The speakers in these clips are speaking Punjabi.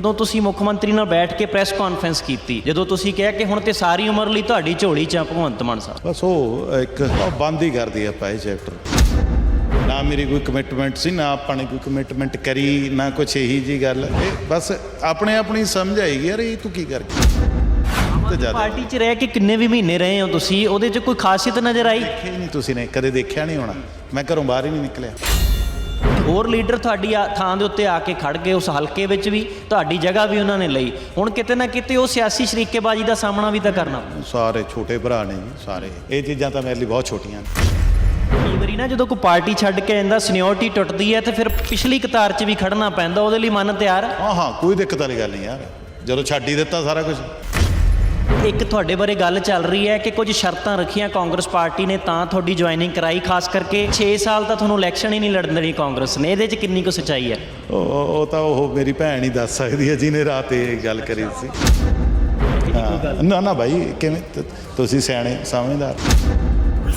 ਜਦੋਂ ਤੁਸੀਂ ਮੁੱਖ ਮੰਤਰੀ ਨਾਲ ਬੈਠ ਕੇ ਪ੍ਰੈਸ ਕਾਨਫਰੰਸ ਕੀਤੀ ਜਦੋਂ ਤੁਸੀਂ ਕਿਹਾ ਕਿ ਹੁਣ ਤੇ ਸਾਰੀ ਉਮਰ ਲਈ ਤੁਹਾਡੀ ਝੋਲੀ 'ਚ ਆ ਭਗਵੰਤ ਮਾਨ ਸਾਹਿਬ। ਬਸ ਉਹ ਇੱਕ ਬੰਦ ਹੀ ਕਰਦੀ ਆ ਪਾਏ ਚੈਪਟਰ ਨਾ ਮੇਰੀ ਕੋਈ ਕਮਿਟਮੈਂਟ ਸੀ ਨਾ ਆਪਾਂ ਨੇ ਕੋਈ ਕਮਿਟਮੈਂਟ ਕਰੀ ਨਾ ਕੁਛ ਇਹੀ ਜੀ ਗੱਲ। ਇਹ ਬਸ ਆਪਣੇ ਆਪਣੀ ਸਮਝ ਆਈ ਯਾਰ ਇਹ ਤੂੰ ਕੀ ਕਰ ਗਿਆ ਤੇ ਜ਼ਿਆਦਾ। ਪਾਰਟੀ 'ਚ ਰਹਿ ਕੇ ਕਿੰਨੇ ਵੀ ਮਹੀਨੇ ਰਹੇ ਹੋ ਤੁਸੀਂ ਉਹਦੇ 'ਚ ਕੋਈ ਖਾਸੀਅਤ ਨਜ਼ਰ ਆਈ? ਨਹੀਂ ਤੁਸੀਂ ਨੇ ਕਦੇ ਦੇਖਿਆ ਨਹੀਂ ਹੋਣਾ। ਮੈਂ ਘਰੋਂ ਬਾਹਰ ਹੀ ਨਹੀਂ ਨਿਕਲਿਆ। ਹੋਰ ਲੀਡਰ ਤੁਹਾਡੀ ਥਾਂ ਦੇ ਉੱਤੇ ਆ ਕੇ ਖੜ ਗਏ ਉਸ ਹਲਕੇ ਵਿੱਚ ਵੀ ਤੁਹਾਡੀ ਜਗ੍ਹਾ ਵੀ ਉਹਨਾਂ ਨੇ ਲਈ। ਹੁਣ ਕਿਤੇ ਨਾ ਕਿਤੇ ਉਹ ਸਿਆਸੀ ਸ਼ਰੀਕੇਬਾਜ਼ੀ ਦਾ ਸਾਹਮਣਾ ਵੀ ਤਾਂ ਕਰਨਾ ਸਾਰੇ ਛੋਟੇ ਭਰਾ ਨੇ ਸਾਰੇ। ਇਹ ਚੀਜ਼ਾਂ ਤਾਂ ਮੇਰੇ ਲਈ ਬਹੁਤ ਛੋਟੀਆਂ ਨੇ। ਕਈ ਵਾਰੀ ਨਾ ਜਦੋਂ ਕੋਈ ਪਾਰਟੀ ਛੱਡ ਕੇ ਜਾਂਦਾ ਸੀਨੀਅਰਟੀ ਟੁੱਟਦੀ ਹੈ ਤੇ ਫਿਰ ਪਿਛਲੀ ਕਤਾਰ 'ਚ ਵੀ ਖੜਨਾ ਪੈਂਦਾ ਉਹਦੇ ਲਈ ਮਨ ਤਿਆਰ ਹਾਂ ਹਾਂ ਕੋਈ ਦਿੱਕਤ ਵਾਲੀ ਗੱਲ ਨਹੀਂ ਯਾਰ। ਜਦੋਂ ਛੱਡ ਹੀ ਦਿੱਤਾ ਸਾਰਾ ਕੁਝ ਇੱਕ ਤੁਹਾਡੇ ਬਾਰੇ ਗੱਲ ਚੱਲ ਰਹੀ ਹੈ ਕਿ ਕੁਝ ਸ਼ਰਤਾਂ ਰੱਖੀਆਂ ਕਾਂਗਰਸ ਪਾਰਟੀ ਨੇ ਤਾਂ ਤੁਹਾਡੀ ਜੁਆਇਨਿੰਗ ਕਰਾਈ ਖਾਸ ਕਰਕੇ 6 ਸਾਲ ਤਾਂ ਤੁਹਾਨੂੰ ਇਲੈਕਸ਼ਨ ਹੀ ਨਹੀਂ ਲੜਨ ਦੇਣੀ ਕਾਂਗਰਸ ਨੇ। ਇਹਦੇ 'ਚ ਕਿੰਨੀ ਕੁ ਸੱਚਾਈ ਹੈ? ਉਹ ਉਹ- ਤਾਂ ਉਹ ਮੇਰੀ ਭੈਣ ਹੀ ਦੱਸ ਸਕਦੀ ਹੈ ਜਿਹਨੇ ਰਾਤ ਇਹ ਗੱਲ ਕਰੀ ਸੀ। ਨਾ ਨਾ ਭਾਈ ਕਿਵੇਂ? ਤੁਸੀਂ ਸਿਆਣੇ ਸਮਝਦਾਰ।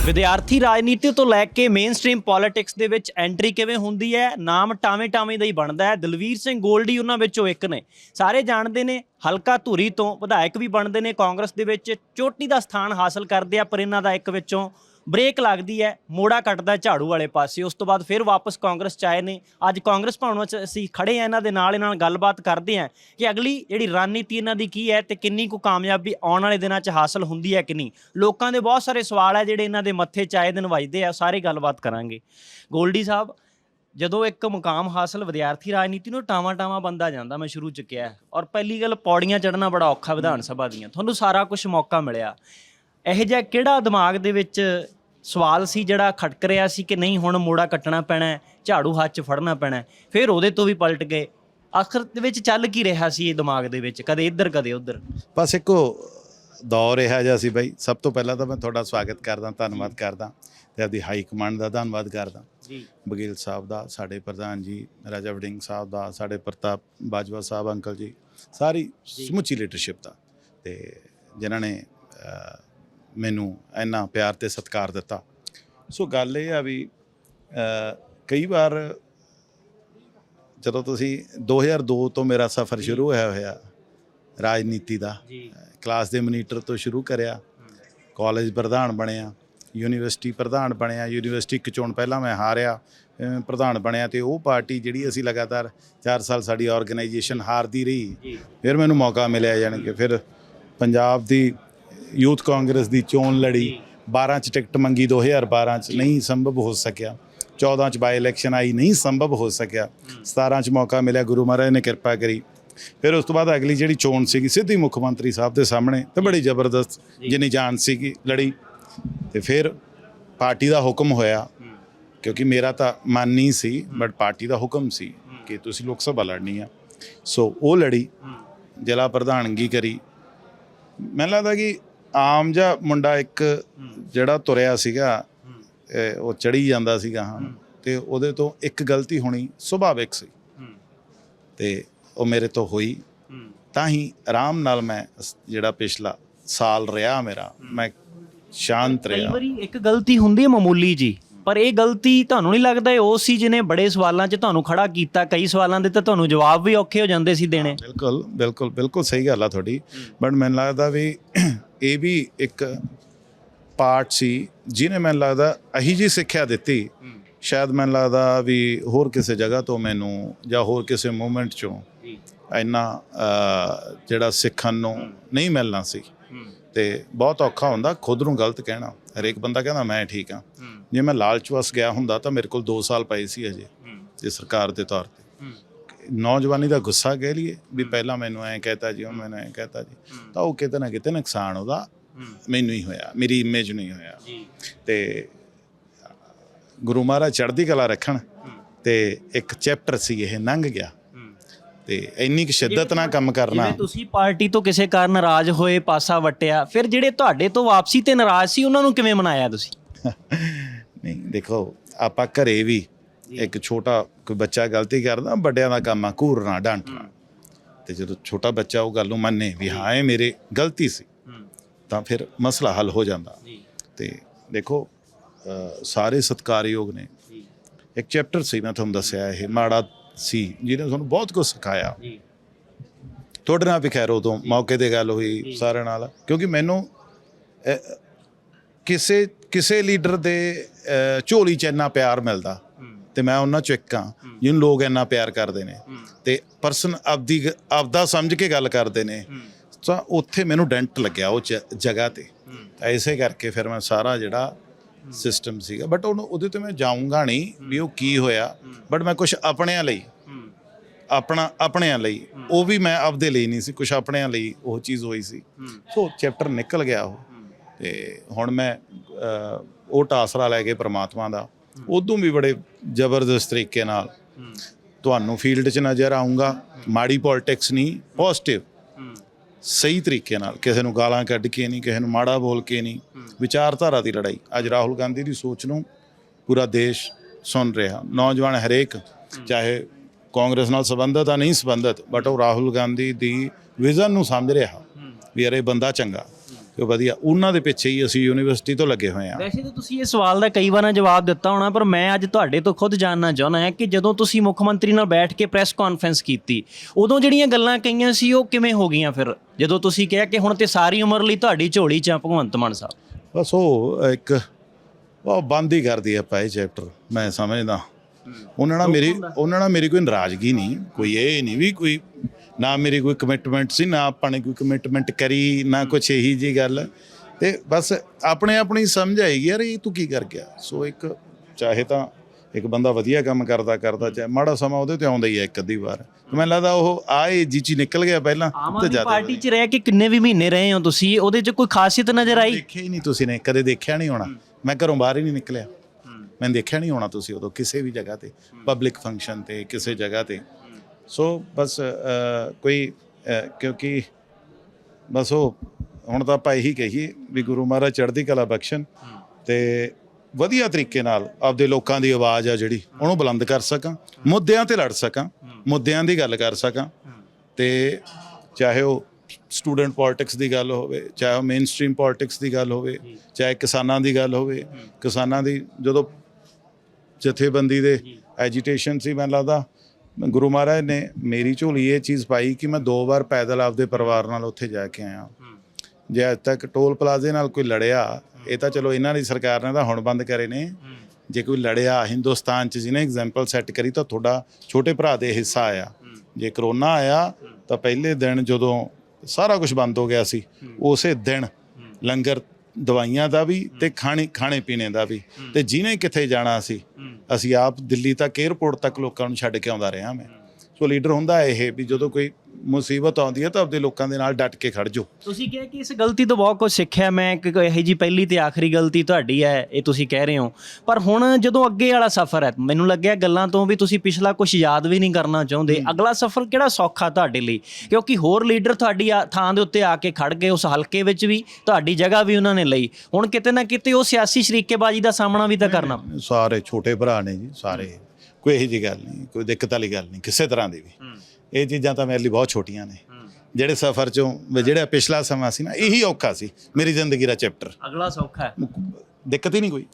ਵਿਦਿਆਰਥੀ ਰਾਜਨੀਤੀ ਤੋਂ ਲੈ ਕੇ ਮੇਨਸਟ੍ਰੀਮ ਪੋਲਿਟਿਕਸ ਦੇ ਵਿੱਚ ਐਂਟਰੀ ਕਿਵੇਂ ਹੁੰਦੀ ਹੈ, ਨਾਮ ਟਾਵੇਂ ਟਾਵੇਂ ਦਾ ਹੀ ਬਣਦਾ ਹੈ। ਦਲਵੀਰ ਸਿੰਘ ਗੋਲਡੀ ਉਹਨਾਂ ਵਿੱਚੋਂ ਇੱਕ ਨੇ। ਸਾਰੇ ਜਾਣਦੇ ਨੇ, ਹਲਕਾ ਧੂਰੀ ਤੋਂ ਵਿਧਾਇਕ ਵੀ ਬਣਦੇ ਨੇ ਕਾਂਗਰਸ ਦੇ ਵਿੱਚ। ਚੋਟੀ ਦਾ ਸਥਾਨ ਹਾਸਲ ਕਰਦੇ ਆ ਪਰ ਇਹਨਾਂ ਦਾ ਇੱਕ ਵਿੱਚੋਂ ਬ੍ਰੇਕ ਲੱਗਦੀ ਹੈ, ਮੋੜਾ ਕੱਟਦਾ ਝਾੜੂ ਵਾਲੇ ਪਾਸੇ। ਉਸ ਤੋਂ ਬਾਅਦ ਫਿਰ ਵਾਪਸ ਕਾਂਗਰਸ ਚ ਆਏ ਨੇ। ਅੱਜ ਕਾਂਗਰਸ ਭਵਨ ਵਿੱਚ ਅਸੀਂ ਖੜੇ ਆ ਇਹਨਾਂ ਦੇ ਨਾਲ ਇਹਨਾਂ ਨਾਲ ਗੱਲਬਾਤ ਕਰਦੇ ਆ ਕਿ ਅਗਲੀ ਜਿਹੜੀ ਰਣਨੀਤੀ ਇਹਨਾਂ ਦੀ ਕੀ ਹੈ ਤੇ ਕਿੰਨੀ ਕੁ ਕਾਮਯਾਬੀ ਆਉਣ ਵਾਲੇ ਦਿਨਾਂ 'ਚ ਹਾਸਲ ਹੁੰਦੀ ਹੈ ਕਿ ਨਹੀਂ। ਲੋਕਾਂ ਦੇ ਬਹੁਤ ਸਾਰੇ ਸਵਾਲ ਹੈ ਜਿਹੜੇ ਇਹਨਾਂ ਦੇ ਮੱਥੇ 'ਚ ਆਏ ਦਿਨ ਵੱਜਦੇ ਆ, ਸਾਰੇ ਗੱਲਬਾਤ ਕਰਾਂਗੇ। ਗੋਲਡੀ ਸਾਹਿਬ, ਜਦੋਂ ਇੱਕ ਮੁਕਾਮ ਹਾਸਲ ਵਿਦਿਆਰਥੀ ਰਾਜਨੀਤੀ ਨੂੰ ਟਾਵਾਂ ਟਾਵਾਂ ਬੰਦਾ ਜਾਂਦਾ, ਮੈਂ ਸ਼ੁਰੂ ਚ ਕਿਹਾ, ਔਰ ਪਹਿਲੀ ਗੱਲ ਪੌੜੀਆਂ ਚੜ੍ਹਨਾ ਬੜਾ ਔਖਾ ਵਿਧਾਨ ਸਭਾ ਦੀਆਂ, ਤੁਹਾਨੂੰ ਸਾਰਾ ਕੁਝ ਮੌਕਾ ਮਿਲਿਆ। ਇਹ ਜਿਹਾ ਕਿਹੜਾ ਦਿਮਾਗ ਦੇ ਵਿੱਚ ਸਵਾਲ ਸੀ ਜਿਹੜਾ ਖਟਕ ਰਿਹਾ ਸੀ ਕਿ ਨਹੀਂ ਹੁਣ ਮੋੜਾ ਕੱਟਣਾ ਪੈਣਾ ਝਾੜੂ ਹੱਥ 'ਚ ਫੜਨਾ ਪੈਣਾ। ਫਿਰ ਉਹਦੇ ਤੋਂ ਵੀ ਪਲਟ ਗਏ। ਆਖਰ ਦੇ ਵਿੱਚ ਚੱਲ ਕੀ ਰਿਹਾ ਸੀ ਇਹ ਦਿਮਾਗ ਦੇ ਵਿੱਚ? ਕਦੇ ਇੱਧਰ ਕਦੇ ਉੱਧਰ? ਬਸ ਇੱਕੋ ਦੌਰ ਰਿਹਾ ਜਿਹਾ ਸੀ ਬਾਈ। ਸਭ ਤੋਂ ਪਹਿਲਾਂ ਤਾਂ ਮੈਂ ਤੁਹਾਡਾ ਸਵਾਗਤ ਕਰਦਾ ਧੰਨਵਾਦ ਕਰਦਾ ਤੇ ਆਪਦੀ ਹਾਈ ਕਮਾਂਡ ਦਾ ਧੰਨਵਾਦ ਕਰਦਾ। ਜੀ। ਬਗੀਲ ਸਾਹਿਬ ਦਾ ਸਾਡੇ ਪ੍ਰਧਾਨ ਜੀ ਰਾਜਾ ਵਡਿੰਗ ਸਾਹਿਬ ਦਾ ਸਾਡੇ ਪ੍ਰਤਾਪ ਬਾਜਵਾ ਸਾਹਿਬ ਅੰਕਲ ਜੀ ਸਾਰੀ ਸਮੁੱਚੀ ਲੀਡਰਸ਼ਿਪ ਦਾ। ਤੇ ਜਿਨ੍ਹਾਂ ਨੇ ਮੈਨੂੰ ਇੰਨਾ ਪਿਆਰ ਤੇ ਸਤਿਕਾਰ ਦਿੱਤਾ। ਸੋ ਗੱਲ ਇਹ ਆ ਵੀ ਕਈ ਵਾਰ ਜਦੋਂ ਤੁਸੀਂ 2002 ਤੋਂ ਮੇਰਾ ਸਫ਼ਰ ਸ਼ੁਰੂ ਹੋਇਆ ਹੋਇਆ ਰਾਜਨੀਤੀ ਦਾ ਜੀ। ਕਲਾਸ ਦੇ ਮੋਨੀਟਰ ਤੋਂ ਸ਼ੁਰੂ ਕਰਿਆ ਕਾਲਜ ਪ੍ਰਧਾਨ ਬਣਿਆ ਯੂਨੀਵਰਸਿਟੀ ਪ੍ਰਧਾਨ ਬਣਿਆ ਯੂਨੀਵਰਸਿਟੀ ਇੱਕ ਚੋਣ ਪਹਿਲਾਂ ਮੈਂ ਹਾਰਿਆ ਪ੍ਰਧਾਨ ਬਣਿਆ ਤੇ ਉਹ ਪਾਰਟੀ ਜਿਹੜੀ ਅਸੀਂ ਲਗਾਤਾਰ 4 ਸਾਲ ਸਾਡੀ ਆਰਗੇਨਾਈਜੇਸ਼ਨ ਹਾਰਦੀ ਰਹੀ ਫਿਰ ਮੈਨੂੰ ਮੌਕਾ ਮਿਲਿਆ ਜਾਣੀ ਕਿ ਫਿਰ ਪੰਜਾਬ ਦੀ ਯੂਥ ਕਾਂਗਰਸ ਦੀ ਚੋਣ ਲੜੀ 12 ਚ ਟਿਕਟ ਮੰਗੀ 2012 ਚ ਨਹੀਂ ਸੰਭਵ ਹੋ ਸਕਿਆ। 14 ਚ ਬਾਈ ਇਲੈਕਸ਼ਨ ਆਈ ਨਹੀਂ ਸੰਭਵ ਹੋ ਸਕਿਆ। 17 ਚ ਮੌਕਾ ਮਿਲਿਆ ਗੁਰੂ ਮਹਾਰਾਜ ਨੇ ਕਿਰਪਾ ਕਰੀ। ਫਿਰ ਉਸ ਤੋਂ ਬਾਅਦ ਅਗਲੀ ਜਿਹੜੀ ਚੋਣ ਸੀਗੀ ਸਿੱਧੀ ਮੁੱਖ ਮੰਤਰੀ ਸਾਹਿਬ ਦੇ ਸਾਹਮਣੇ ਤੇ ਬੜੀ ਜ਼ਬਰਦਸਤ ਜਿੰਨੀ ਜਾਨ ਸੀਗੀ ਲੜੀ। ਤੇ ਫਿਰ ਪਾਰਟੀ ਦਾ ਹੁਕਮ ਹੋਇਆ ਕਿਉਂਕਿ ਮੇਰਾ ਤਾਂ ਮਨ ਨਹੀਂ ਸੀ ਬਟ ਪਾਰਟੀ ਦਾ ਹੁਕਮ ਸੀ ਕਿ ਤੁਸੀਂ ਲੋਕ ਸਭਾ ਲੜਨੀ ਆ। ਸੋ ਉਹ ਲੜੀ ਜ਼ਿਲ੍ਹਾ ਪ੍ਰਧਾਨਗੀ ਕਰੀ। ਮੈਨੂੰ ਲੱਗਦਾ ਕਿ ਆਮ ਜਿਹਾ ਮੁੰਡਾ ਇੱਕ ਜਿਹੜਾ ਤੁਰਿਆ ਸੀਗਾ ਉਹ ਚੜੀ ਜਾਂਦਾ ਸੀਗਾ ਹਾਂ। ਤੇ ਉਹਦੇ ਤੋਂ ਇੱਕ ਗਲਤੀ ਹੋਣੀ ਸੁਭਾਵਿਕ ਸੀ। ਤੇ ਉਹ ਮੇਰੇ ਤੋਂ ਹੋਈ। ਤਾਂ ਹੀ ਆਰਾਮ ਨਾਲ ਮੈਂ ਜਿਹੜਾ ਪਿਛਲਾ ਸਾਲ ਰਿਹਾ ਮੇਰਾ ਮੈਂ ਸ਼ਾਂਤ ਕਈ ਰਿਹਾ। ਵਾਰੀ ਇੱਕ ਗਲਤੀ ਹੁੰਦੀ ਹੈ ਮਾਮੂਲੀ ਜੀ ਪਰ ਇਹ ਗਲਤੀ ਤੁਹਾਨੂੰ ਨਹੀਂ ਲੱਗਦਾ ਇਹ ਉਹ ਸੀ ਜਿਹਨੇ ਬੜੇ ਸਵਾਲਾਂ 'ਚ ਤੁਹਾਨੂੰ ਖੜਾ ਕੀਤਾ ਕਈ ਸਵਾਲਾਂ ਦੇ ਤਾਂ ਤੁਹਾਨੂੰ ਜਵਾਬ ਵੀ ਔਖੇ ਹੋ ਜਾਂਦੇ ਸੀ ਦੇਣੇ। ਬਿਲਕੁਲ ਬਿਲਕੁਲ ਬਿਲਕੁਲ ਸਹੀ ਗੱਲ ਆ ਤੁਹਾਡੀ। ਬਟ ਮੈਨੂੰ ਲੱਗਦਾ ਵੀ ਇਹ ਵੀ ਇੱਕ ਪਾਰਟ ਸੀ ਜਿਹਨੇ ਮੈਨੂੰ ਲੱਗਦਾ ਅਹੀ ਜੀ ਸਿੱਖਿਆ ਦਿੱਤੀ। ਸ਼ਾਇਦ ਮੈਨੂੰ ਲੱਗਦਾ ਵੀ ਹੋਰ ਕਿਸੇ ਜਗ੍ਹਾ ਤੋਂ ਮੈਨੂੰ ਜਾਂ ਹੋਰ ਕਿਸੇ ਮੂਵਮੈਂਟ ਚੋਂ ਇੰਨਾ ਜਿਹੜਾ ਸਿੱਖਣ ਨੂੰ ਨਹੀਂ ਮਿਲਣਾ ਸੀ। ਤੇ ਬਹੁਤ ਔਖਾ ਹੁੰਦਾ ਖੁਦ ਨੂੰ ਗਲਤ ਕਹਿਣਾ। ਹਰੇਕ ਬੰਦਾ ਕਹਿੰਦਾ ਮੈਂ ਠੀਕ ਹਾਂ। ਜੇ ਮੈਂ ਲਾਲਚ ਵਸ ਗਿਆ ਹੁੰਦਾ ਤਾਂ ਮੇਰੇ ਕੋਲ 2 ਸਾਲ ਪਏ ਸੀ ਅਜੇ ਜੇ ਸਰਕਾਰ ਦੇ ਤੌਰ ਤੇ। ਨੌਜਵਾਨੀ ਦਾ ਗੁੱਸਾ ਕਹਿ ਲਈਏ ਵੀ ਪਹਿਲਾਂ ਮੈਨੂੰ ਐਂ ਕਹਿਤਾ ਜੀ ਉਹ ਮੈਨੂੰ ਐਂ ਕਹਿਤਾ ਜੀ। ਤਾਂ ਉਹ ਕਿਤੇ ਨਾ ਕਿਤੇ ਨੁਕਸਾਨ ਉਹਦਾ ਮੈਨੂੰ ਹੀ ਹੋਇਆ ਮੇਰੀ ਇਮੇਜ ਨਹੀਂ ਹੋਇਆ। ਤੇ ਗੁਰੂ ਮਹਾਰਾਜ ਚੜ੍ਹਦੀ ਕਲਾ ਰੱਖਣ ਤੇ ਇੱਕ ਚੈਪਟਰ ਸੀ ਇਹ ਲੰਘ ਗਿਆ। ਤੇ ਇੰਨੀ ਕਿ ਸ਼ਿੱਦਤ ਨਾਲ ਕੰਮ ਕਰਨਾ। ਜਿਵੇਂ ਤੁਸੀਂ ਪਾਰਟੀ ਤੋਂ ਕਿਸੇ ਕਾਰਨ ਨਾਰਾਜ਼ ਹੋਏ ਪਾਸਾ ਵਟਿਆ ਫਿਰ ਜਿਹੜੇ ਤੁਹਾਡੇ ਤੋਂ ਵਾਪਸੀ ਤੇ ਨਾਰਾਜ਼ ਸੀ ਉਹਨਾਂ ਨੂੰ ਕਿਵੇਂ ਮਨਾਇਆ ਤੁਸੀਂ? ਨਹੀਂ ਦੇਖੋ ਆਪਾਂ ਘਰੇ ਵੀ ਇੱਕ ਛੋਟਾ ਕੋਈ ਬੱਚਾ ਗਲਤੀ ਕਰਦਾ ਵੱਡਿਆਂ ਦਾ ਕੰਮ ਆ ਘੂਰਨਾ ਡਾਂਟਣਾ। ਤੇ ਜਦੋਂ ਛੋਟਾ ਬੱਚਾ ਉਹ ਗੱਲ ਨੂੰ ਮੰਨੇ ਵੀ ਹਾਂ ਇਹ ਮੇਰੇ ਗਲਤੀ ਸੀ। ਤਾਂ ਫਿਰ ਮਸਲਾ ਹੱਲ ਹੋ ਜਾਂਦਾ। ਤੇ ਦੇਖੋ ਸਾਰੇ ਸਤਿਕਾਰਯੋਗ ਨੇ। ਇੱਕ ਚੈਪਟਰ ਸੀ ਮੈਂ ਤੁਹਾਨੂੰ ਦੱਸਿਆ ਇਹ ਮਾੜਾ ਸੀ ਜਿਹਨੇ ਤੁਹਾਨੂੰ ਬਹੁਤ ਕੁਝ ਸਿਖਾਇਆ। ਤੁਹਾਡੇ ਨਾਲ ਵੀ ਖੈਰ ਉਦੋਂ ਮੌਕੇ ਤੇ ਗੱਲ ਹੋਈ ਸਾਰਿਆਂ ਨਾਲ। ਕਿਉਂਕਿ ਮੈਨੂੰ ਕਿਸੇ ਕਿਸੇ ਲੀਡਰ ਦੇ ਝੋਲੀ 'ਚ ਇੰਨਾ ਪਿਆਰ ਮਿਲਦਾ। ਤੇ ਮੈਂ ਉਹਨਾਂ ਚੋਂ ਇੱਕ ਹਾਂ। ਜਿਹਨੂੰ ਲੋਕ ਇੰਨਾ ਪਿਆਰ ਕਰਦੇ ਨੇ। ਤੇ ਪਰਸਨ ਆਪਦੀ ਆਪਦਾ ਸਮਝ ਕੇ ਗੱਲ ਕਰਦੇ ਨੇ। ਤਾਂ ਉੱਥੇ ਮੈਨੂੰ ਡੈਂਟ ਲੱਗਿਆ ਉਹ ਜਗ੍ਹਾ ਤੇ। ਤਾਂ ਇਸੇ ਕਰਕੇ ਫਿਰ ਮੈਂ ਸਾਰਾ ਜਿਹੜਾ ਸਿਸਟਮ ਸੀਗਾ। ਬਟ ਉਹਨੂੰ ਉਹਦੇ ਤੇ ਮੈਂ ਜਾਊਂਗਾ ਨਹੀਂ ਵੀ ਉਹ ਕੀ ਹੋਇਆ। ਬਟ ਮੈਂ ਕੁਝ ਆਪਣਿਆਂ ਲਈ। ਆਪਣਾ ਆਪਣਿਆਂ ਲਈ। ਉਹ ਵੀ ਮੈਂ ਆਪਦੇ ਲਈ ਨਹੀਂ ਸੀ। ਕੁਝ ਆਪਣਿਆਂ ਲਈ ਉਹ ਚੀਜ਼ ਹੋਈ ਸੀ। ਸੋ ਚੈਪਟਰ ਨਿਕਲ ਗਿਆ ਉਹ। ਤੇ ਹੁਣ ਮੈਂ ਉਹ ਟਾਸਰਾ ਲੈ ਕੇ ਪ੍ਰਮਾਤਮਾ ਦਾ। ਉਦੋਂ ਵੀ ਬੜੇ ਜ਼ਬਰਦਸਤ ਤਰੀਕੇ ਨਾਲ ਤੁਹਾਨੂੰ ਫੀਲਡ 'ਚ ਨਜ਼ਰ ਆਉਂਗਾ ਮਾੜੀ ਪੋਲਿਟਿਕਸ ਨਹੀਂ ਪੋਜ਼ਿਟਿਵ ਸਹੀ ਤਰੀਕੇ ਨਾਲ, ਕਿਸੇ ਨੂੰ ਗਾਲਾਂ ਕੱਢ ਕੇ ਨਹੀਂ, ਕਿਸੇ ਨੂੰ ਮਾੜਾ ਬੋਲ ਕੇ ਨਹੀਂ। ਵਿਚਾਰਧਾਰਾ ਦੀ ਲੜਾਈ। ਅੱਜ ਰਾਹੁਲ ਗਾਂਧੀ ਦੀ ਸੋਚ ਨੂੰ ਪੂਰਾ ਦੇਸ਼ ਸੁਣ ਰਿਹਾ। ਨੌਜਵਾਨ ਹਰੇਕ, ਚਾਹੇ ਕਾਂਗਰਸ ਨਾਲ ਸੰਬੰਧਤ ਆ, ਨਹੀਂ ਸੰਬੰਧਤ ਬਟ ਉਹ ਰਾਹੁਲ ਗਾਂਧੀ ਦੀ ਵਿਜ਼ਨ ਨੂੰ ਸਮਝ ਰਿਹਾ ਵੀ ਅਰੇ ਬੰਦਾ ਚੰਗਾ। ਤੇ ਵਧੀਆ? ਉਹਨਾਂ ਦੇ ਪਿੱਛੇ ਹੀ ਅਸੀਂ ਯੂਨੀਵਰਸਿਟੀ ਤੋਂ ਲੱਗੇ ਹੋਏ ਆ ਵੈਸੇ ਤਾਂ ਤੁਸੀਂ ਇਹ ਸਵਾਲ ਦਾ ਕਈ ਵਾਰਾਂ ਜਵਾਬ ਦਿੱਤਾ ਹੋਣਾ ਪਰ ਮੈਂ ਅੱਜ ਤੁਹਾਡੇ ਤੋਂ ਖੁਦ ਜਾਣਨਾ ਚਾਹੁੰਦਾ ਹਾਂ ਕਿ ਜਦੋਂ ਤੁਸੀਂ ਮੁੱਖ ਮੰਤਰੀ ਨਾਲ ਬੈਠ ਕੇ ਪ੍ਰੈਸ ਕਾਨਫਰੰਸ ਕੀਤੀ ਉਦੋਂ ਜਿਹੜੀਆਂ ਗੱਲਾਂ ਕਹੀਆਂ ਸੀ ਉਹ ਕਿਵੇਂ ਹੋ ਗਈਆਂ ਫਿਰ? ਜਦੋਂ ਤੁਸੀਂ ਕਿਹਾ ਕਿ ਹੁਣ ਤੇ ਸਾਰੀ ਉਮਰ ਲਈ ਤੁਹਾਡੀ ਝੋਲੀ 'ਚ ਆ ਭਗਵੰਤ ਮਾਨ ਸਾਹਿਬ। ਬਸ ਉਹ ਇੱਕ ਉਹ ਬੰਦ ਹੀ ਕਰਦੀ ਆਪਾਂ ਇਹ ਚੈਪਟਰ ਮੈਂ ਸਮਝਦਾ। ਉਹਨਾਂ ਨਾਲ ਮੇਰੀ ਉਹਨਾਂ ਨਾਲ ਮੇਰੀ ਕੋਈ ਨਾਰਾਜ਼ਗੀ ਨਹੀਂ ਕੋਈ ਇਹ ਨਹੀਂ ਵੀ ਕੋਈ ਨਾ ਮੇਰੀ ਕੋਈ ਕਮਿਟਮੈਂਟ ਸੀ ਨਾ ਆਪਾਂ ਨੇ ਕੋਈ ਕਮਿਟਮੈਂਟ ਕਰੀ ਨਾ ਕੁਛ ਇਹੀ ਜੀ ਗੱਲ। ਤੇ ਬਸ ਆਪਣੇ ਆਪਣੀ ਸਮਝ ਆਏਗੀ ਯਾਰ ਇਹ ਤੂੰ ਕੀ ਕਰ ਗਿਆ? ਸੋ ਇੱਕ ਚਾਹੇ ਤਾਂ ਇੱਕ ਬੰਦਾ ਵਧੀਆ ਕੰਮ ਕਰਦਾ ਕਰਦਾ ਚਾਹੇ ਮਾੜਾ ਸਮਾਂ ਉਹਦੇ ਤੇ ਆਉਂਦਾ ਹੀ ਹੈ ਇੱਕ ਅੱਧੀ ਵਾਰ। ਮੈਨੂੰ ਲੱਗਦਾ ਉਹ ਆਏ ਜੀ ਚ ਨਿਕਲ ਗਿਆ ਪਹਿਲਾਂ ਤੇ ਜ਼ਿਆਦਾ ਪਾਰਟੀ 'ਚ ਰਹਿ ਕੇ ਕਿੰਨੇ ਵੀ ਮਹੀਨੇ ਰਹੇ ਹੋ ਤੁਸੀਂ ਉਹਦੇ 'ਚ ਕੋਈ ਖਾਸੀਅਤ ਨਜ਼ਰ ਆਈ? ਦੇਖਿਆ ਹੀ ਨਹੀਂ ਤੁਸੀਂ ਨੇ ਕਦੇ ਦੇਖਿਆ ਨਹੀਂ ਹੋਣਾ। ਮੈਂ ਘਰੋਂ ਬਾਹਰ ਹੀ ਨਹੀਂ ਨਿਕਲਿਆ। ਮੈਂ ਦੇਖਿਆ ਨਹੀਂ ਹੋਣਾ ਤੁਸੀਂ ਉਦੋਂ ਕਿਸੇ ਵੀ ਜਗ੍ਹਾ ਤੇ ਪਬਲਿਕ ਫੰਕਸ਼ਨ ਤੇ ਕਿਸੇ ਜਗ੍ਹਾ ਤੇ। ਸੋ ਬਸ ਕੋਈ ਕਿਉਂਕਿ ਬਸ ਉਹ ਹੁਣ ਤਾਂ ਆਪਾਂ ਇਹੀ ਕਹੀਏ ਵੀ ਗੁਰੂ ਮਹਾਰਾਜ ਚੜ੍ਹਦੀ ਕਲਾ ਬਖਸ਼ਣ ਤੇ ਵਧੀਆ ਤਰੀਕੇ ਨਾਲ ਆਪਦੇ ਲੋਕਾਂ ਦੀ ਆਵਾਜ਼ ਆ ਜਿਹੜੀ, ਉਹਨੂੰ ਬੁਲੰਦ ਕਰ ਸਕਾਂ, ਮੁੱਦਿਆਂ ਤੇ ਲੜ ਸਕਾਂ, ਮੁੱਦਿਆਂ ਦੀ ਗੱਲ ਕਰ ਸਕਾਂ ਤੇ ਚਾਹੇ ਉਹ ਸਟੂਡੈਂਟ ਪੋਲਿਟਿਕਸ ਦੀ ਗੱਲ ਹੋਵੇ, ਚਾਹੇ ਉਹ ਮੇਨ ਸਟ੍ਰੀਮ ਪੋਲਿਟਿਕਸ ਦੀ ਗੱਲ ਹੋਵੇ, ਚਾਹੇ ਕਿਸਾਨਾਂ ਦੀ ਗੱਲ ਹੋਵੇ, ਕਿਸਾਨਾਂ ਦੀ ਜਦੋਂ ਜਥੇਬੰਦੀ ਦੇ ਐਜੀਟੇਸ਼ਨ ਸੀ ਮੈਨੂੰ ਲੱਗਦਾ ਗੁਰੂ ਮਹਾਰਾਜ ਨੇ ਮੇਰੀ ਝੋਲੀ ਇਹ ਚੀਜ਼ ਪਾਈ ਕਿ ਮੈਂ ਦੋ ਵਾਰ ਪੈਦਲ ਆਪਦੇ ਪਰਿਵਾਰ ਨਾਲ ਉੱਥੇ ਜਾ ਕੇ ਆਇਆ। ਜੇ ਅੱਜ ਤੱਕ ਟੋਲ ਪਲਾਜ਼ੇ ਨਾਲ ਕੋਈ ਲੜਿਆ, ਇਹ ਤਾਂ ਚਲੋ ਇਹਨਾਂ ਦੀ ਸਰਕਾਰ ਨੇ ਤਾਂ ਹੁਣ ਬੰਦ ਕਰੇ ਨੇ। ਜੇ ਕੋਈ ਲੜਿਆ, ਹਿੰਦੁਸਤਾਨ 'ਚ ਜਿਹਨੇ ਐਗਜ਼ਾਮਪਲ ਸੈੱਟ ਕਰੀ ਤਾਂ ਤੁਹਾਡਾ ਛੋਟੇ ਭਰਾ ਦੇ ਹਿੱਸਾ ਆਇਆ। ਜੇ ਕਰੋਨਾ ਆਇਆ, ਤਾਂ ਪਹਿਲੇ ਦਿਨ ਜਦੋਂ ਸਾਰਾ ਕੁਝ ਬੰਦ ਹੋ ਗਿਆ ਸੀ, ਉਸੇ ਦਿਨ ਲੰਗਰ ਦਵਾਈਆਂ ਦਾ ਵੀ ਤੇ ਖਾਣੇ ਖਾਣੇ ਪੀਣੇ ਦਾ ਵੀ। ਤੇ ਜਿਹਨੇ ਕਿੱਥੇ ਜਾਣਾ ਸੀ ਅਸੀਂ ਆਪ ਦਿੱਲੀ ਤੱਕ 에ਅਰਪੋਰਟ ਤੱਕ ਲੋਕਾਂ ਨੂੰ ਛੱਡ ਕੇ ਆਉਂਦਾ ਰਿਹਾ ਮੈਂ। ਸੋ ਲੀਡਰ ਹੁੰਦਾ ਇਹ ਵੀ ਜਦੋਂ ਕੋਈ ਮੁਸੀਬਤ ਆਉਂਦੀ ਹੈ ਤਾਂ ਆਪਦੇ ਲੋਕਾਂ ਦੇ ਨਾਲ ਡਟ ਕੇ ਖੜ ਜਾਓ। ਤੁਸੀਂ ਕਿਹਾ ਕਿ ਇਸ ਗਲਤੀ ਤੋਂ ਬਹੁਤ ਕੁਝ ਸਿੱਖਿਆ ਮੈਂ ਕਿ ਇਹ ਜੀ ਪਹਿਲੀ ਤੇ ਆਖਰੀ ਗਲਤੀ ਤੁਹਾਡੀ ਹੈ ਇਹ ਤੁਸੀਂ ਕਹਿ ਰਹੇ ਹੋ। ਪਰ ਹੁਣ ਜਦੋਂ ਅੱਗੇ ਵਾਲਾ ਸਫ਼ਰ ਹੈ ਮੈਨੂੰ ਲੱਗਿਆ ਗੱਲਾਂ ਤੋਂ ਵੀ ਤੁਸੀਂ ਪਿਛਲਾ ਕੁਝ ਯਾਦ ਵੀ ਨਹੀਂ ਕਰਨਾ ਚਾਹੁੰਦੇ। ਅਗਲਾ ਸਫ਼ਰ ਕਿਹੜਾ ਸੌਖਾ ਤੁਹਾਡੇ ਲਈ? ਕਿਉਂਕਿ ਹੋਰ ਲੀਡਰ ਤੁਹਾਡੀ ਥਾਂ ਦੇ ਉੱਤੇ ਆ ਕੇ ਖੜ ਗਏ ਉਸ ਹਲਕੇ ਵਿੱਚ ਵੀ ਤੁਹਾਡੀ ਜਗ੍ਹਾ ਵੀ ਉਹਨਾਂ ਨੇ ਲਈ। ਹੁਣ ਕਿਤੇ ਨਾ ਕਿਤੇ ਉਹ ਸਿਆਸੀ ਸ਼ਰੀਕੇਬਾਜ਼ੀ ਦਾ ਸਾਹਮਣਾ ਵੀ ਤਾਂ ਕਰਨਾ। ਸਾਰੇ ਛੋਟੇ ਭਰਾ ਨੇ ਜੀ ਸਾਰੇ ਕੋਈ ਇਹੋ ਜੀ ਗੱਲ ਨਹੀਂ ਕੋਈ ਦਿੱਕਤ ਵਾਲੀ ਗੱਲ ਨਹੀਂ ਕਿਸੇ ਤਰ੍ਹਾਂ ਦੀ ਵੀ। ਇਹ ਚੀਜ਼ਾਂ ਤਾਂ ਮੇਰੇ ਲਈ ਬਹੁਤ ਛੋਟੀਆਂ ਨੇ। ਜਿਹੜੇ ਸਫ਼ਰ ਚੋਂ ਜਿਹੜਾ ਪਿਛਲਾ ਸਮਾਂ ਸੀ ਨਾ ਇਹੀ ਔਖਾ ਸੀ ਮੇਰੀ ਜ਼ਿੰਦਗੀ ਦਾ ਚੈਪਟਰ। ਅਗਲਾ ਸੌਖਾ ਹੈ। ਦਿੱਕਤ ਹੀ ਨਹੀਂ ਕੋਈ।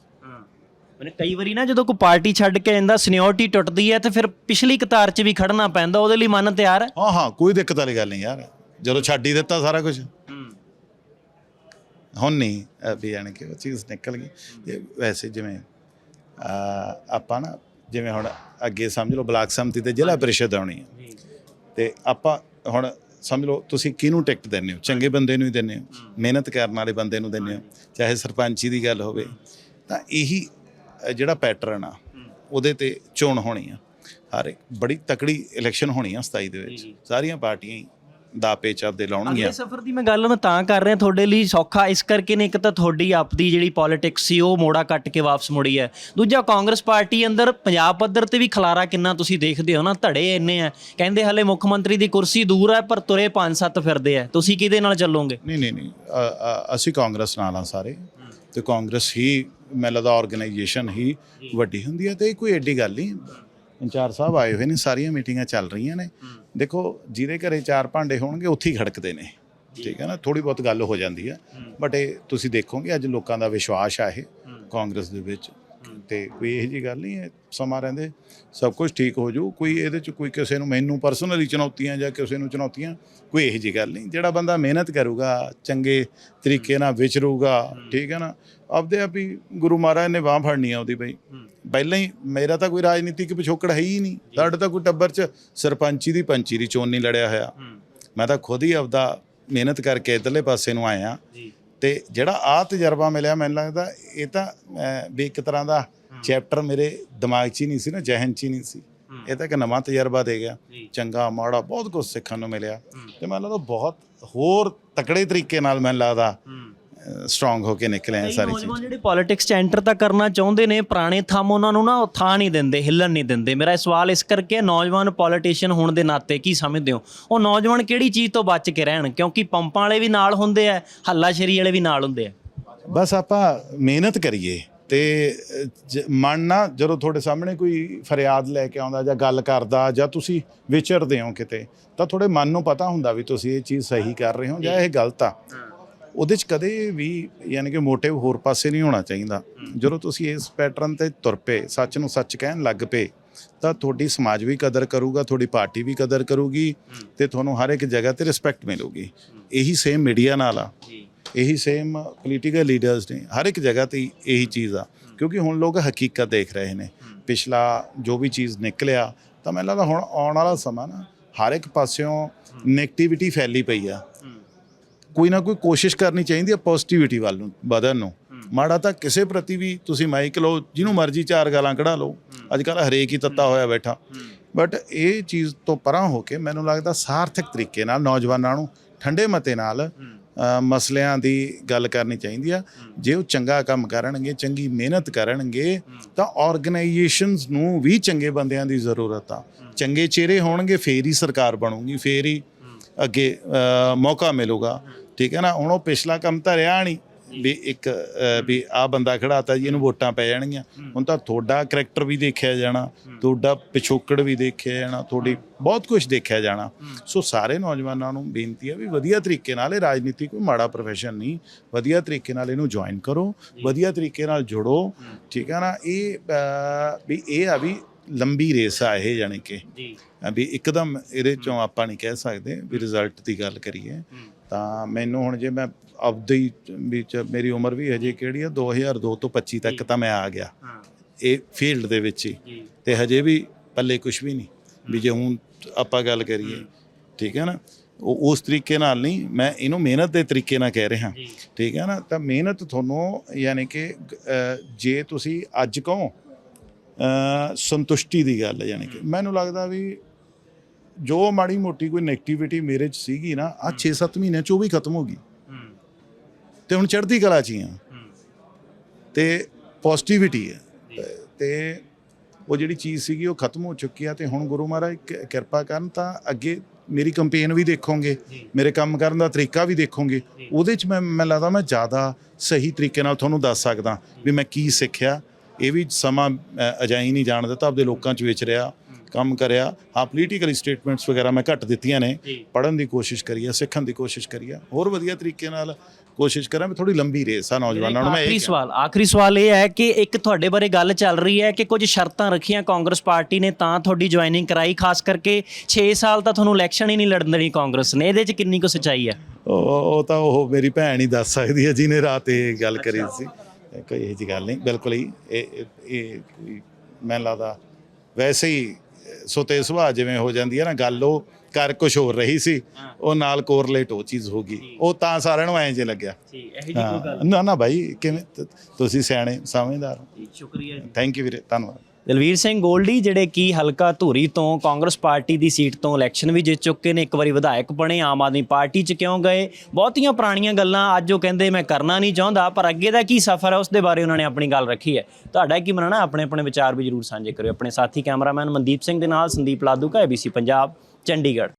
ਮੈਨੂੰ ਕਈ ਵਾਰੀ ਨਾ ਜਦੋਂ ਕੋਈ ਪਾਰਟੀ ਛੱਡ ਕੇ ਜਾਂਦਾ ਸੀਨੀਅਰਟੀ ਟੁੱਟਦੀ ਹੈ ਤੇ ਫਿਰ ਪਿਛਲੀ ਕਤਾਰ 'ਚ ਵੀ ਖੜਨਾ ਪੈਂਦਾ ਉਹਦੇ ਲਈ ਮਨ ਤਿਆਰ ਹੈ? ਹਾਂ ਹਾਂ ਕੋਈ ਦਿੱਕਤ ਵਾਲੀ ਗੱਲ ਨਹੀਂ ਯਾਰ। ਜਦੋਂ ਛੱਡ ਹੀ ਦਿੱਤਾ ਸਾਰਾ ਕੁਝ ਹੁਣ ਨਹੀਂ ਵੀ ਯਾਨੀ ਕਿ ਉਹ ਚੀਜ਼ ਨਿਕਲ ਗਈ। ਵੈਸੇ ਜਿਵੇਂ ਆਪਾਂ ਨਾ ਜਿਵੇਂ ਹੁਣ ਅੱਗੇ ਸਮਝ ਲਓ ਬਲਾਕ ਸੰਮਤੀ ਤੇ ਜ਼ਿਲ੍ਹਾ ਪ੍ਰੀਸ਼ਦ ਆਉਣੀ ਹੈ ਤੇ ਆਪਾਂ ਹੁਣ ਸਮਝ ਲਓ ਤੁਸੀਂ ਕਿਹਨੂੰ ਟਿਕਟ ਦਿੰਦੇ ਹੋ? ਚੰਗੇ ਬੰਦੇ ਨੂੰ ਹੀ ਦਿੰਦੇ ਹੋ? ਮਿਹਨਤ ਕਰਨ ਵਾਲੇ ਬੰਦੇ ਨੂੰ ਦਿੰਦੇ ਹੋ? ਚਾਹੇ ਸਰਪੰਚੀ ਦੀ ਗੱਲ ਹੋਵੇ। ਤਾਂ ਇਹੀ ਜਿਹੜਾ ਪੈਟਰਨ ਆ ਉਹਦੇ ਤੇ ਚੋਣ ਹੋਣੀ ਆ। ਹਰ ਇੱਕ ਬੜੀ ਤਕੜੀ ਇਲੈਕਸ਼ਨ ਹੋਣੀ ਆ 27 ਦੇ ਵਿੱਚ। ਸਾਰੀਆਂ ਪਾਰਟੀਆਂ ਹੀ ਦਾ ਪੇਚ ਆਪਦੇ ਲਾਉਣਗੀਆਂ। ਅਗਲੇ ਸਫ਼ਰ ਦੀ ਮੈਂ ਗੱਲ ਮੈਂ ਤਾਂ ਕਰ ਰਿਹਾ ਤੁਹਾਡੇ ਲਈ ਸੌਖਾ। ਇਸ ਕਰਕੇ ਨੇ ਇੱਕ ਤਾਂ ਤੁਹਾਡੀ ਆਪਦੀ ਜਿਹੜੀ ਪੋਲਿਟਿਕਸ ਸੀ ਉਹ ਮੋੜਾ ਕੱਟ ਕੇ ਵਾਪਸ ਮੁੜੀ ਹੈ। ਦੂਜਾ ਕਾਂਗਰਸ ਪਾਰਟੀ ਅੰਦਰ ਪੰਜਾਬ ਪੱਧਰ ਤੇ ਵੀ ਖਲਾਰਾ ਕਿੰਨਾ ਤੁਸੀਂ ਦੇਖਦੇ ਹੋ ਨਾ ਧੜੇ ਇੰਨੇ ਆ। ਕਹਿੰਦੇ ਹਲੇ ਮੁੱਖ ਮੰਤਰੀ ਦੀ ਕੁਰਸੀ ਦੂਰ ਹੈ ਪਰ ਤੁਰੇ ਪੰਜ ਸੱਤ ਫਿਰਦੇ ਆ। ਤੁਸੀਂ ਕਿਹਦੇ ਨਾਲ ਚੱਲੋਗੇ? ਨਹੀਂ ਨਹੀਂ ਨਹੀਂ। ਅਸੀਂ ਕਾਂਗਰਸ ਨਾਲ ਆ ਸਾਰੇ। ਤੇ ਕਾਂਗਰਸ ਹੀ ਮੈਨੂੰ ਲੱਗਦਾ ਆਰਗੇਨਾਈਜੇਸ਼ਨ ਹੀ ਵੱਡੀ ਹੁੰਦੀ ਹੈ। ਤੇ ਕੋਈ ਐਡੀ ਗੱਲ ਨਹੀਂ। ਇੰਚਾਰ ਸਾਹਿਬ ਆਏ ਹੋਏ ਨੇ ਸਾਰੀਆਂ ਮੀਟਿੰਗਾਂ ਚੱਲ ਰਹੀਆਂ ਨੇ। ਦੇਖੋ ਜਿਹਦੇ ਘਰੇ ਚਾਰ ਭਾਂਡੇ ਹੋਣਗੇ ਉੱਥੇ ਹੀ ਖੜਕਦੇ ਨੇ। ਠੀਕ ਹੈ ਨਾ? ਥੋੜੀ ਬਹੁਤ ਗੱਲ ਹੋ ਜਾਂਦੀ ਹੈ। ਬਟ ਇਹ ਤੁਸੀਂ ਦੇਖੋਗੇ ਅੱਜ ਲੋਕਾਂ ਦਾ ਵਿਸ਼ਵਾਸ ਆ ਇਹ ਕਾਂਗਰਸ ਦੇ ਵਿੱਚ। ਤੇ ਕੋਈ ਇਹੋ ਜੀ ਗੱਲ ਨਹੀਂ ਹੈ ਸਮਾਂ ਰਹਿੰਦੇ ਸਭ ਕੁਝ ਠੀਕ ਹੋ ਜਾਊ ਕੋਈ ਇਹਦੇ ਚ ਕੋਈ ਕਿਸੇ ਨੂੰ ਮੈਨੂੰ ਪਰਸਨਲੀ ਚੁਣੌਤੀਆਂ ਜਾਂ ਕਿਸੇ ਨੂੰ ਚੁਣੌਤੀਆਂ ਕੋਈ ਇਹੋ ਜੀ ਗੱਲ ਨਹੀਂ ਜਿਹੜਾ ਬੰਦਾ ਮਿਹਨਤ ਕਰੂਗਾ ਚੰਗੇ ਤਰੀਕੇ ਨਾਲ ਵਿਚਰੂਗਾ ਠੀਕ ਹੈ ਨਾ ਆਪਦੇ ਆਪ ਹੀ ਗੁਰੂ ਮਹਾਰਾਜ ਨੇ ਬਾਹ ਫੜਨੀ ਆ ਉਹਦੀ ਬਈ। ਪਹਿਲਾਂ ਹੀ ਮੇਰਾ ਤਾਂ ਕੋਈ ਰਾਜਨੀਤਿਕ ਪਿਛੋਕੜ ਹੈ ਹੀ ਨਹੀਂ ਸਾਡੇ ਤਾਂ ਕੋਈ ਟੱਬਰ ਚ ਸਰਪੰਚੀ ਦੀ ਪੰਚੀ ਦੀ ਚੋਣ ਨਹੀਂ ਲੜਿਆ ਹੋਇਆ। ਮੈਂ ਤਾਂ ਖੁਦ ਹੀ ਆਪਦਾ ਮਿਹਨਤ ਕਰਕੇ ਇਧਰਲੇ ਪਾਸੇ ਨੂੰ ਆਇਆ। ਤੇ ਜਿਹੜਾ ਆ ਤਜਰਬਾ ਮਿਲਿਆ ਮੈਨੂੰ ਲੱਗਦਾ ਇਹ ਤਾਂ ਵੀ ਇੱਕ ਤਰ੍ਹਾਂ ਦਾ ਚੈਪਟਰ ਮੇਰੇ ਦਿਮਾਗ 'ਚ ਹੀ ਨਹੀਂ ਸੀ ਨਾ ਜ਼ਿਹਨ 'ਚ ਹੀ ਨਹੀਂ ਸੀ। ਇਹ ਤਾਂ ਇੱਕ ਨਵਾਂ ਤਜਰਬਾ ਦੇ ਗਿਆ। ਚੰਗਾ ਮਾੜਾ ਬਹੁਤ ਕੁਝ ਸਿੱਖਣ ਨੂੰ ਮਿਲਿਆ। ਤੇ ਮੈਨੂੰ ਲੱਗਦਾ ਬਹੁਤ ਹੋਰ ਤਕੜੇ ਤਰੀਕੇ ਨਾਲ ਮੈਨੂੰ ਲੱਗਦਾ ਸਟਰੋਂਗ ਹੋ ਕੇ ਨਿਕਲੇ ਆ ਸਾਰੀ ਚੀਜ਼। ਜਿਹੜੇ ਪੋਲਿਟਿਕਸ 'ਚ ਐਂਟਰ ਤਾਂ ਕਰਨਾ ਚਾਹੁੰਦੇ ਨੇ ਪੁਰਾਣੇ ਥੰਮ ਉਹਨਾਂ ਨੂੰ ਨਾ ਉਹ ਥਾਂ ਨਹੀਂ ਦਿੰਦੇ ਹਿੱਲਣ ਨਹੀਂ ਦਿੰਦੇ। ਮੇਰਾ ਇਹ ਸਵਾਲ ਇਸ ਕਰਕੇ ਨੌਜਵਾਨ ਪੋਲੀਟੀਸ਼ੀਅਨ ਹੋਣ ਦੇ ਨਾਤੇ ਕੀ ਸਮਝਦੇ ਹੋ? ਉਹ ਨੌਜਵਾਨ ਕਿਹੜੀ ਚੀਜ਼ ਤੋਂ ਬਚ ਕੇ ਰਹਿਣ? ਕਿਉਂਕਿ ਪੰਪਾਂ ਵਾਲੇ ਵੀ ਨਾਲ ਹੁੰਦੇ ਆ ਹੱਲਾਸ਼ੇਰੀ ਵਾਲੇ ਵੀ ਨਾਲ ਹੁੰਦੇ ਆ। ਬਸ ਆਪਾਂ ਮਿਹਨਤ ਕਰੀਏ। ਤੇ ਮਨ ਨਾ ਜਦੋਂ ਤੁਹਾਡੇ ਸਾਹਮਣੇ ਕੋਈ ਫਰਿਆਦ ਲੈ ਕੇ ਆਉਂਦਾ ਜਾਂ ਗੱਲ ਕਰਦਾ ਜਾਂ ਤੁਸੀਂ ਵਿਚਰਦੇ ਹੋ ਕਿਤੇ ਤਾਂ ਤੁਹਾਡੇ ਮਨ ਨੂੰ ਪਤਾ ਹੁੰਦਾ ਵੀ ਤੁਸੀਂ ਇਹ ਚੀਜ਼ ਸਹੀ ਕਰ ਰਹੇ ਹੋ ਜਾਂ ਇਹ ਗਲਤ ਆ। ਉਹਦੇ ਚ ਕਦੇ ਵੀ ਯਾਨੀ ਕਿ ਮੋਟਿਵ ਹੋਰ ਪਾਸੇ ਨਹੀਂ ਹੋਣਾ ਚਾਹੀਦਾ। ਜਦੋਂ ਤੁਸੀਂ ਇਸ ਪੈਟਰਨ ਤੇ ਤੁਰ ਪਏ ਸੱਚ ਨੂੰ ਸੱਚ ਕਹਿਣ ਲੱਗ ਪਏ ਤਾਂ ਤੁਹਾਡੀ ਸਮਾਜ ਵੀ ਕਦਰ ਕਰੂਗਾ ਤੁਹਾਡੀ ਪਾਰਟੀ ਵੀ ਕਦਰ ਕਰੂਗੀ ਤੇ ਤੁਹਾਨੂੰ ਹਰ ਇੱਕ ਜਗ੍ਹਾ ਤੇ ਰਿਸਪੈਕਟ ਮਿਲੂਗੀ। ਇਹੀ ਸੇਮ ਮੀਡੀਆ ਨਾਲ ਆ। ਇਹੀ ਸੇਮ ਪੋਲੀਟੀਕਲ ਲੀਡਰਸ ਨੇ। ਹਰ ਇੱਕ ਜਗ੍ਹਾ ਤੇ ਇਹੀ ਚੀਜ਼ ਆ। ਕਿਉਂਕਿ ਹੁਣ ਲੋਕ ਹਕੀਕਤ ਦੇਖ ਰਹੇ ਨੇ। ਪਿਛਲਾ ਜੋ ਵੀ ਚੀਜ਼ ਨਿਕਲਿਆ, ਤਾਂ ਮੈਨੂੰ ਲੱਗਦਾ ਹੁਣ ਆਉਣ ਵਾਲਾ ਸਮਾਂ ਨਾ, ਹਰ ਇੱਕ ਪਾਸਿਓਂ ਨੈਗੇਟਿਵਿਟੀ ਫੈਲੀ ਪਈ ਆ। ਕੋਈ ਨਾ ਕੋਈ ਕੋਸ਼ਿਸ਼ ਕਰਨੀ ਚਾਹੀਦੀ ਹੈ ਪੋਜ਼ਿਟਿਵਿਟੀ ਵੱਲ ਨੂੰ, ਵਧਣ ਨੂੰ। ਮਾੜਾ ਤਾਂ ਕਿਸੇ ਪ੍ਰਤੀ ਵੀ ਤੁਸੀਂ ਮਾਈਕ ਲਓ, ਜਿਹਨੂੰ ਮਰਜ਼ੀ ਚਾਰ ਗਾਲਾਂ ਕਢਾ ਲਓ। ਅੱਜ ਕੱਲ ਹਰੇਕ ਹੀ ਤੱਤਾ ਹੋਇਆ ਬੈਠਾ। ਬਟ ਇਹ ਚੀਜ਼ ਤੋਂ ਪਰਾਂ ਹੋ ਕੇ ਮੈਨੂੰ ਲੱਗਦਾ ਸਾਰਥਕ ਤਰੀਕੇ ਨਾਲ, ਨੌਜਵਾਨਾਂ ਨੂੰ ਠੰਡੇ ਮਤੇ ਨਾਲ ਮਸਲਿਆਂ ਦੀ ਗੱਲ ਕਰਨੀ ਚਾਹੀਦੀ ਆ। ਜੇ ਉਹ ਚੰਗਾ ਕੰਮ ਕਰਨਗੇ, ਚੰਗੀ ਮਿਹਨਤ ਕਰਨਗੇ, ਤਾਂ ਆਰਗੇਨਾਈਜੇਸ਼ਨਸ ਨੂੰ ਵੀ ਚੰਗੇ ਬੰਦਿਆਂ ਦੀ ਜ਼ਰੂਰਤ ਆ। ਚੰਗੇ ਚਿਹਰੇ ਹੋਣਗੇ, ਫੇਰ ਹੀ ਸਰਕਾਰ ਬਣੂਗੀ, ਫੇਰ ਹੀ ਅੱਗੇ ਮੌਕਾ ਮਿਲੂਗਾ। ਠੀਕ ਹੈ ਨਾ? ਹੁਣ ਉਹ ਪਿਛਲਾ ਕੰਮ ਤਾਂ ਰਿਹਾ ਨਹੀਂ। ਵੀ ਇੱਕ ਵੀ ਆ ਬੰਦਾ ਖੜਾਤਾ ਜੀ ਇਹਨੂੰ ਵੋਟਾਂ ਪੈ ਜਾਣਗੀਆਂ। ਹੁਣ ਤਾਂ ਤੁਹਾਡਾ ਕਰੈਕਟਰ ਵੀ ਦੇਖਿਆ ਜਾਣਾ ਤੁਹਾਡਾ ਪਿਛੋਕੜ ਵੀ ਦੇਖਿਆ ਜਾਣਾ ਤੁਹਾਡੀ ਬਹੁਤ ਕੁਝ ਦੇਖਿਆ ਜਾਣਾ। ਸੋ ਸਾਰੇ ਨੌਜਵਾਨਾਂ ਨੂੰ ਬੇਨਤੀ ਹੈ ਵੀ ਵਧੀਆ ਤਰੀਕੇ ਨਾਲ ਇਹ ਰਾਜਨੀਤੀ ਕੋਈ ਮਾੜਾ ਪ੍ਰੋਫੈਸ਼ਨ ਨਹੀਂ। ਵਧੀਆ ਤਰੀਕੇ ਨਾਲ ਇਹਨੂੰ ਜੁਆਇਨ ਕਰੋ ਵਧੀਆ ਤਰੀਕੇ ਨਾਲ ਜੁੜੋ ਠੀਕ ਹੈ ਨਾ? ਇਹ ਵੀ ਇਹ ਆ ਵੀ ਲੰਬੀ ਰੇਸ ਆ ਇਹ ਜਾਣੀ ਕਿ। ਜੀ। ਵੀ ਇੱਕਦਮ ਇਹਦੇ ਚੋਂ ਆਪਾਂ ਨਹੀਂ ਕਹਿ ਸਕਦੇ ਵੀ ਰਿਜ਼ਲਟ ਦੀ ਗੱਲ ਕਰੀਏ। ਤਾਂ ਮੈਨੂੰ ਹੁਣ ਜੇ ਮੈਂ ਆਪਦੀ ਵਿੱਚ ਮੇਰੀ ਉਮਰ ਵੀ ਹਜੇ ਕਿਹੜੀ ਆ? 2002 ਤੋਂ 25 ਤੱਕ ਤਾਂ ਮੈਂ ਆ ਗਿਆ। ਇਹ ਫੀਲਡ ਦੇ ਵਿੱਚ ਹੀ। ਤੇ ਹਜੇ ਵੀ ਪੱਲੇ ਕੁਝ ਵੀ ਨਹੀਂ। ਵੀ ਜੇ ਹੁਣ ਆਪਾਂ ਗੱਲ ਕਰੀਏ। ਠੀਕ ਹੈ ਨਾ? ਉਹ ਉਸ ਤਰੀਕੇ ਨਾਲ ਨਹੀਂ ਮੈਂ ਇਹਨੂੰ ਮਿਹਨਤ ਦੇ ਤਰੀਕੇ ਨਾਲ ਕਹਿ ਰਿਹਾ। ਠੀਕ ਹੈ ਨਾ? ਤਾਂ ਮਿਹਨਤ ਤੁਹਾਨੂੰ ਯਾਨੀ ਕਿ ਜੇ ਤੁਸੀਂ ਅੱਜ ਕਹੋ ਸੰਤੁਸ਼ਟੀ ਦੀ ਗੱਲ ਹੈ ਯਾਨੀ ਕਿ। ਮੈਨੂੰ ਲੱਗਦਾ ਵੀ ਜੋ ਮਾੜੀ ਮੋਟੀ ਕੋਈ ਨੈਗੇਟਿਵਿਟੀ ਮੇਰੇ ਚ ਸੀਗੀ ਨਾ ਆ 6-7 ਮਹੀਨਿਆਂ ਚ ਉਹ ਵੀ ਖਤਮ ਹੋ ਗਈ। ਤੇ ਹੁਣ ਚੜ੍ਹਦੀ ਕਲਾ ਚ ਹੀ ਆ। ਤੇ ਪੋਜ਼ਿਟਿਵਿਟੀ ਹੈ ਤੇ ਉਹ ਜਿਹੜੀ ਚੀਜ਼ ਸੀਗੀ ਉਹ ਖਤਮ ਹੋ ਚੁੱਕੀ ਆ ਤੇ ਹੁਣ ਗੁਰੂ ਮਹਾਰਾਜ ਕਿਰਪਾ ਕਰਨ ਤਾਂ ਅੱਗੇ ਮੇਰੀ ਕੰਪੇਨ ਵੀ ਦੇਖੋਗੇ। ਮੇਰੇ ਕੰਮ ਕਰਨ ਦਾ ਤਰੀਕਾ ਵੀ ਦੇਖੋਗੇ। ਉਹਦੇ ਚ ਮੈਂ ਮੈਂ ਲੱਗਦਾ ਮੈਂ ਜ਼ਿਆਦਾ ਸਹੀ ਤਰੀਕੇ ਨਾਲ ਤੁਹਾਨੂੰ ਦੱਸ ਸਕਦਾ ਵੀ ਮੈਂ ਕੀ ਸਿੱਖਿਆ। ਇਹ ਵੀ ਸਮਾਂ ਅਜਾਈ ਨਹੀਂ ਜਾਣ ਦਿੱਤਾ ਆਪਦੇ ਲੋਕਾਂ ਚ ਵਿਚ ਰਿਹਾ ਕੰਮ ਕਰਿਆ। ਹਾਂ ਪੋਲੀਟੀਕਲ ਸਟੇਟਮੈਂਟਸ ਵਗੈਰਾ ਮੈਂ ਘੱਟ ਦਿੱਤੀਆਂ ਨੇ। ਪੜਨ ਦੀ ਕੋਸ਼ਿਸ਼ ਕਰੀ ਆ ਸਿੱਖਣ ਦੀ ਕੋਸ਼ਿਸ਼ ਕਰੀ ਆ। ਹੋਰ ਵਧੀਆ ਤਰੀਕੇ ਨਾਲ ਕੋਸ਼ਿਸ਼ ਕਰਾਂ ਵੀ ਥੋੜੀ ਲੰਬੀ ਰੇਸ ਆ ਨੌਜਵਾਨਾਂ ਨੂੰ ਮੈਂ ਆਖਰੀ ਸਵਾਲ ਆਖਰੀ ਸਵਾਲ ਇਹ ਹੈ ਕਿ ਇੱਕ ਤੁਹਾਡੇ ਬਾਰੇ ਗੱਲ ਚੱਲ ਰਹੀ ਹੈ ਕਿ ਕੁਝ ਸ਼ਰਤਾਂ ਰੱਖੀਆਂ ਕਾਂਗਰਸ ਪਾਰਟੀ ਨੇ ਤਾਂ ਤੁਹਾਡੀ ਜੁਆਇਨਿੰਗ ਕਰਾਈ ਖਾਸ ਕਰਕੇ 6 ਸਾਲ ਤਾਂ ਤੁਹਾਨੂੰ ਇਲੈਕਸ਼ਨ ਹੀ ਨਹੀਂ ਲੜਨ ਦੇਣੀ ਕਾਂਗਰਸ ਨੇ। ਇਹਦੇ 'ਚ ਕਿੰਨੀ ਕੁ ਸੱਚਾਈ ਹੈ? ਉਹ ਤਾਂ ਉਹ ਮੇਰੀ ਭੈਣ ਹੀ ਦੱਸ ਸਕਦੀ ਹੈ ਜਿਹਨੇ ਰਾਤ ਇਹ ਗੱਲ ਕਰੀ ਸੀ। ਕੋਈ ਇਹ ਜੀ ਗੱਲ ਨਹੀਂ ਬਿਲਕੁਲ ਹੀ। ਇਹ ਇਹ- ਇਹ ਕੋਈ ਮੈਨੂੰ ਲੱਗਦਾ ਵੈਸੇ ਹੀ ਸੁਤੇ ਸੁਭਾਅ ਜਿਵੇਂ ਹੋ ਜਾਂਦੀ ਹੈ ਨਾ ਗੱਲ ਉਹ ਕਰ ਕੁਝ ਹੋਰ ਰਹੀ ਸੀ ਉਹ ਨਾਲ ਕੋਰਲੇਟ ਉਹ ਚੀਜ਼ ਹੋ ਗਈ। ਉਹ ਤਾਂ ਸਾਰਿਆਂ ਨੂੰ ਐਂ ਜੇ ਲੱਗਿਆ। ਜੀ ਇਹੀ ਹਾਂ, ਨਾ ਨਾ ਭਾਈ ਕਿਵੇਂ ਤੁਸੀਂ ਸਿਆਣੇ ਸਮਝਦਾਰ ਜੀ ਸ਼ੁਕਰੀਆ ਜੀ। ਥੈਂਕ ਯੂ ਵੀਰੇ ਧੰਨਵਾਦ। ਦਲਵੀਰ ਸਿੰਘ ਗੋਲਡੀ ਜਿਹੜੇ ਕੀ ਹਲਕਾ ਧੂਰੀ ਤੋਂ ਕਾਂਗਰਸ ਪਾਰਟੀ ਦੀ ਸੀਟ ਤੋਂ ਇਲੈਕਸ਼ਨ ਵੀ ਜਿੱਤ ਚੁੱਕੇ ਨੇ ਇੱਕ ਵਾਰੀ ਵਿਧਾਇਕ ਬਣੇ ਆਮ ਆਦਮੀ ਪਾਰਟੀ 'ਚ ਕਿਉਂ ਗਏ? ਬਹੁਤੀਆਂ ਪੁਰਾਣੀਆਂ ਗੱਲਾਂ ਅੱਜ ਉਹ ਕਹਿੰਦੇ ਮੈਂ ਕਰਨਾ ਨਹੀਂ ਚਾਹੁੰਦਾ ਪਰ ਅੱਗੇ ਦਾ ਕੀ ਸਫ਼ਰ ਹੈ ਉਸ ਦੇ ਬਾਰੇ ਉਹਨਾਂ ਨੇ ਆਪਣੀ ਗੱਲ ਰੱਖੀ ਹੈ। ਤੁਹਾਡਾ ਕੀ ਮੰਨਣਾ? ਆਪਣੇ ਆਪਣੇ ਵਿਚਾਰ ਵੀ ਜਰੂਰ ਸਾਂਝੇ ਕਰਿਓ। ਆਪਣੇ ਸਾਥੀ ਕੈਮਰਾਮੈਨ ਮਨਦੀਪ ਸਿੰਘ ਦੇ ਨਾਲ ਸੰਦੀਪ ਲਾਦੂ ਕਾ ABC ਪੰਜਾਬ। ਚੰਡੀਗੜ੍ਹ।